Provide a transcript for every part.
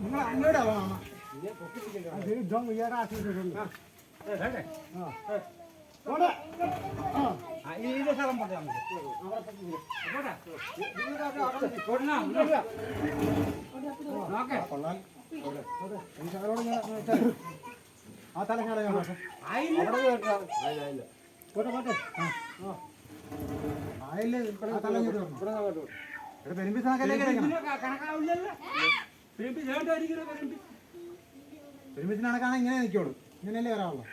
നിങ്ങളെ അങ്ങോട്ടാ ജോൺ ഉയരാ ആ ഇത് സ്ഥലം ആ ഇങ്ങനെ നിൽക്കുള്ളൂ. ഇങ്ങനെയല്ലേ വരാവുള്ളൂ.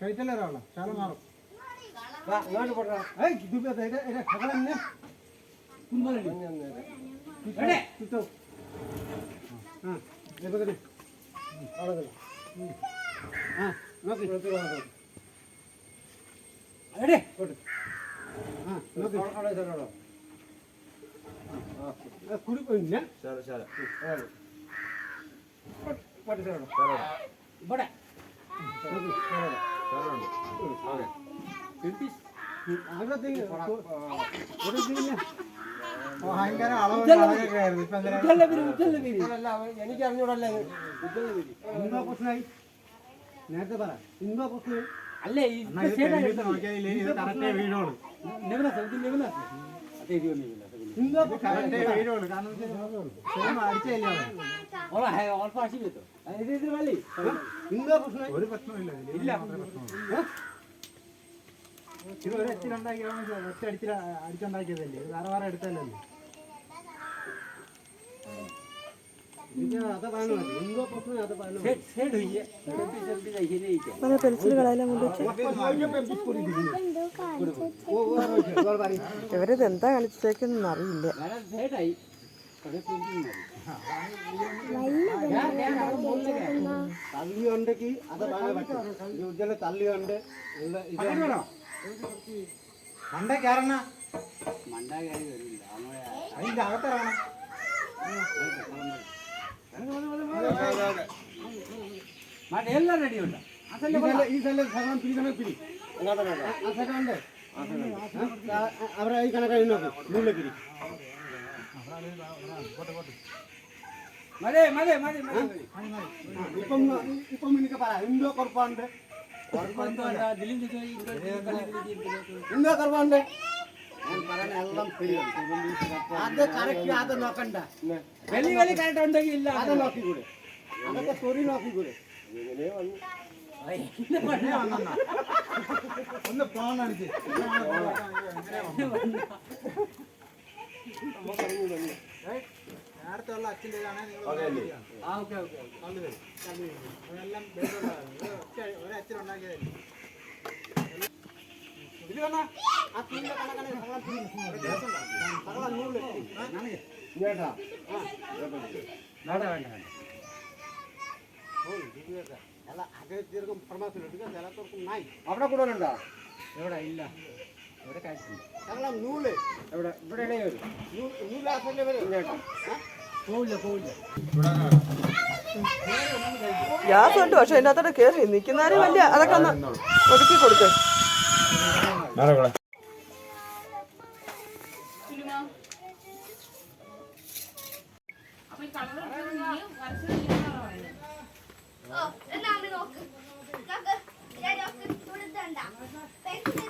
കഴിച്ചല്ലേ ഒരാളെ ചാല മാറും ഏയ്, ഇത് ഇത് ഇത് ഇത് ശകലം ഇങ്ങനെ. ചുറ്റോ. ആ, ഇപ്പൊ കടി. അവിടെ. ഉം. ആ, നോക്ക്. ഇങ്ങോട്ട്. ആ, നോക്ക്. ആ, കുടി ഇല്ല. പട്ടി സൈഡ്. ഇവിടെ അകത്തേക്ക് ഒരു ഇതില്ല. ഓ, ഭയങ്കര അളവ്. ഇപ്പൊ? എനിക്ക് അറിഞ്ഞൂടല്ലേ ഇന്തോ പ്രശ്നമായി നേരത്തെ പറ ഇന്തോ പ്രശ്നം അല്ലേ ഓൾ ഇത് ഒരു പ്രശ്നമില്ല ഇല്ല ഇത് ഒറ്റ അടിച്ചിൽ അടിച്ചുണ്ടാക്കിയതല്ലേ ഇത് വേറെ വേറെ പെൻസിലുകളെല്ലാം ഇവരിത് എന്താ കളിച്ചേക്കെന്ന് അറിയില്ല തള്ളി ഉണ്ടെങ്കിൽ അത് ഉജ്ജല തള്ളിയുണ്ട് മണ്ട കയറണ അതിന്റെ അകത്തിറങ്ങണം കണക്ക് പിരി ആ സ്ഥലം ഉണ്ട് അവരെ ഈ നോക്ക് പിരി മതി മതി മതി ഇപ്പം ഇപ്പം എനിക്ക് പറ എന്തോ കുറപ്പുണ്ട് എന്തോ കുറവുണ്ട് എല്ലാം അത് കറക്റ്റ് അത് നോക്കണ്ട വലിയ വലിയ കറക്റ്റ് ഉണ്ടെങ്കിൽ ഇല്ല അത് നോക്കിക്കൂടെ അതൊക്കെ തൊറി നോക്കിക്കൂടെ ഒന്ന് ഫോൺ അടിച്ച് നേരത്തെ ഉള്ള അച്ഛന്റെ ആ ഓക്കെ ഓക്കെ അതെല്ലാം ഒരു അച്ഛനുണ്ടാക്കിയതല്ലേ ഇതിൽ വന്നാ? ആ തീന്റെ കണക്കാണ്. സകലം നൂൽ. ചേട്ടാ വേണ്ട വേണ്ട. അവിടെ കൂടുതലുണ്ടോ? എവിടെ? ഇല്ല. ഇവിടെ കാഴ്ച നൂൽ. ഇവിടെ? പോവില്ല പോവില്ല ഗ്യാസ് ഉണ്ട് പക്ഷെ അതിന്റെ അത്ര കയറി നിൽക്കുന്നവരും വലിയ അതൊക്കെ ഒന്ന് ഒതുക്കി കൊടുക്ക് ഓ, എന്നാ നോക്ക്. നോക്ക്. ഞാൻ നോക്ക്. കൊടുത്തണ്ട. പെൻസിൽ